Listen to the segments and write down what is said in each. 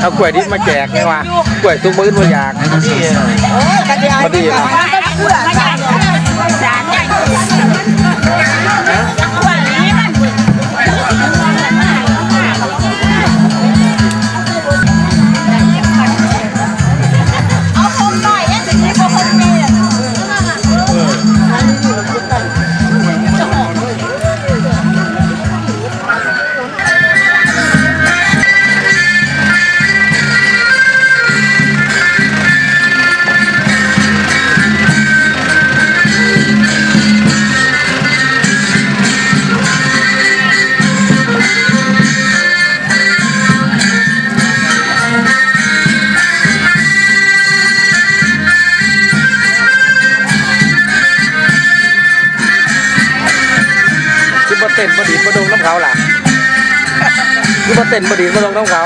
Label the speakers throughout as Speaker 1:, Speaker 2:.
Speaker 1: เอากล้วยดิบมาแจกไงวะกล้วยทุกมื้อมาอยาก
Speaker 2: ที่
Speaker 1: พอดีนะ
Speaker 3: เต้
Speaker 1: นบดีดมาดงน้ำเขาล่ะคือมาเต้นบดีดมาดงน้ำเขา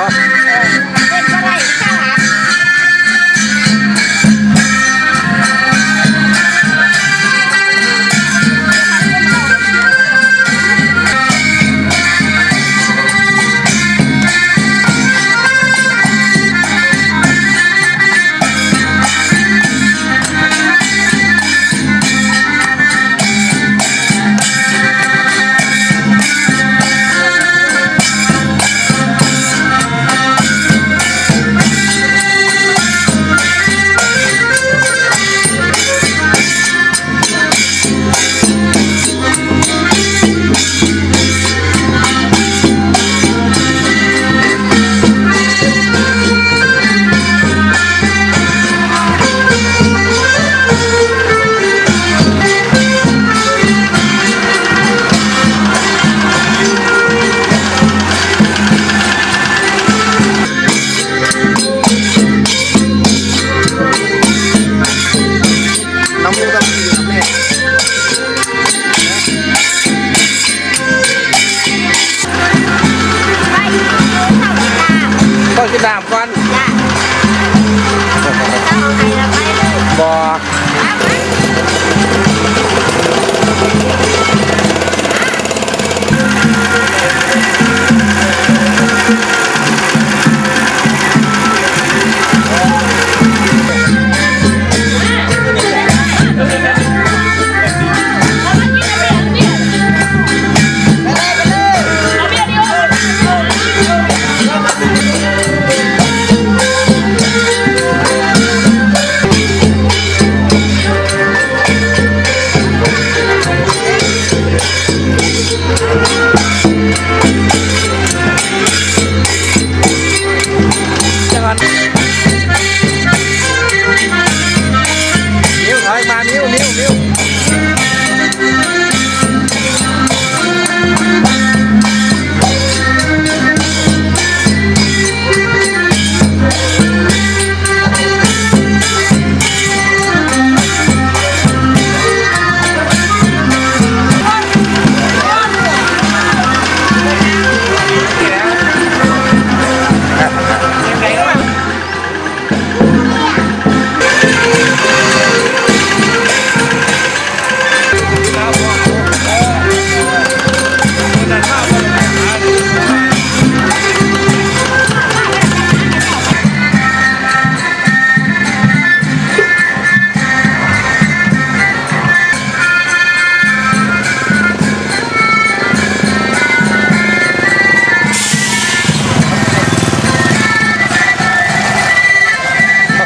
Speaker 1: ต้อ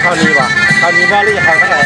Speaker 1: เขานี้ว่ะเขานี้ว่าหรือเขาเท่าไหร่